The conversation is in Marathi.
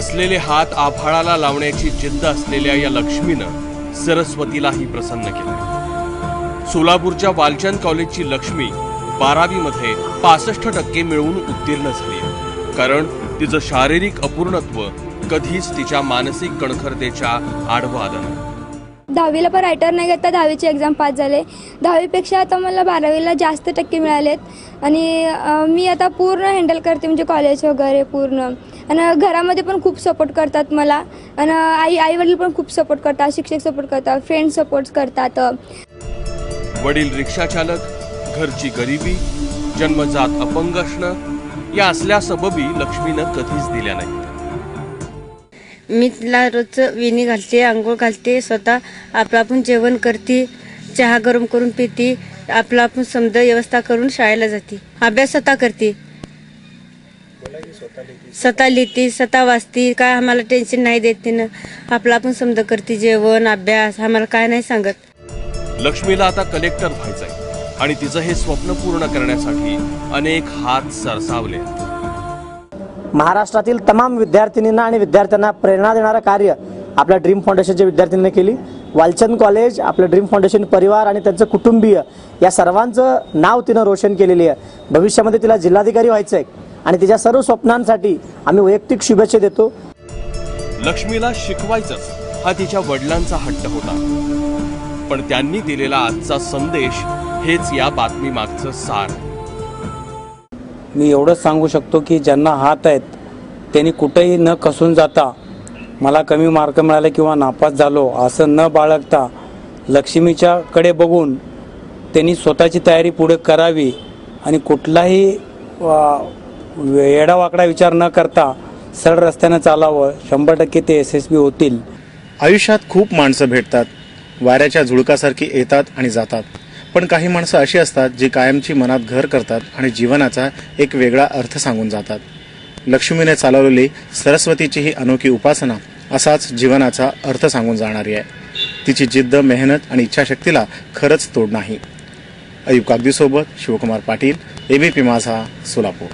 असलेले हात आभाळाला लावण्याची जिद्द असलेल्या या लक्ष्मीनं सरस्वतीलाही प्रसन्न केलं. सोलापूरच्या वालचंद कॉलेजची लक्ष्मी बारावीमध्ये पासष्ट टक्के मिळवून उत्तीर्ण झाली. कारण तिचं शारीरिक अपूर्णत्व कधीच तिच्या मानसिक कणखरतेच्या आडवं आलं नाही. दहावीला पण रायटर नाही घेता दहावीची एक्झाम पास झाले. दहावीपेक्षा आता मला बारावीला जास्त टक्के मिळालेत. आणि मी आता पूर्ण हँडल करते म्हणजे कॉलेज वगैरे पूर्ण. आणि घरामध्ये पण खूप सपोर्ट करतात मला. आणि आई आई वडील पण खूप सपोर्ट करतात शिक्षक सपोर्ट करतात फ्रेंड सपोर्ट करतात. वडील रिक्षा चालक घरची गरिबी जन्मजात अपंग असणं या असल्या सबबी लक्ष्मीनं कधीच दिल्या नाहीत. मी तिला रोजचं विणी घालते आंघोळ घालते स्वतः आपलं आपण जेवण करते चहा गरम करून पिते आपलं आपण समज व्यवस्था करून शाळेला जाते. अभ्यास स्वतः करते. स्वतः लिहिते स्वतः वाचते काय आम्हाला टेन्शन नाही देत तिनं. आपलं आपण समज करते जेवण अभ्यास आम्हाला काय नाही सांगत. लक्ष्मीला आता कलेक्टर व्हायचंय आणि तिचं हे स्वप्न पूर्ण करण्यासाठी अनेक हात सरसावले महाराष्ट्रातील तमाम विद्यार्थिनींना आणि विद्यार्थ्यांना प्रेरणा देणारं कार्य आपल्या ड्रीम फाउंडेशनच्या विद्यार्थ्यांनी केली. वालचंद कॉलेज आपलं ड्रीम फाउंडेशन परिवार आणि त्यांचं कुटुंबीय या सर्वांचं नाव तिनं रोशन केलेली आहे. भविष्यामध्ये तिला जिल्हाधिकारी व्हायचं आहे आणि तिच्या सर्व स्वप्नांसाठी आम्ही वैयक्तिक शुभेच्छा देतो. लक्ष्मीला शिकवायचंच हा तिच्या वडिलांचा हट्ट होता. पण त्यांनी दिलेला आजचा संदेश हेच या बातमी मागचं सार. मी एवढंच सांगू शकतो की ज्यांना हात आहेत त्यांनी कुठेही न कसून जाता मला कमी मार्क मिळाले किंवा नापास झालो असं न बाळगता लक्ष्मीच्याकडे बघून त्यांनी स्वतःची तयारी पुढे करावी आणि कुठलाही येडावाकडा विचार न करता सरळ रस्त्यानं चालावं. शंभर टक्के ते यशस्वी होतील. आयुष्यात खूप माणसं भेटतात. वाऱ्याच्या झुळकासारखी येतात आणि जातात. पण काही माणसं अशी असतात जी कायमची मनात घर करतात आणि जीवनाचा एक वेगळा अर्थ सांगून जातात. लक्ष्मीने चालवलेली सरस्वतीची ही अनोखी उपासना असाच जीवनाचा अर्थ सांगून जाणारी आहे. तिची जिद्द मेहनत आणि इच्छाशक्तीला खरंच तोड नाही. अयुब कागदीसोबत शिवकुमार पाटील एबीपी माझा सोलापूर.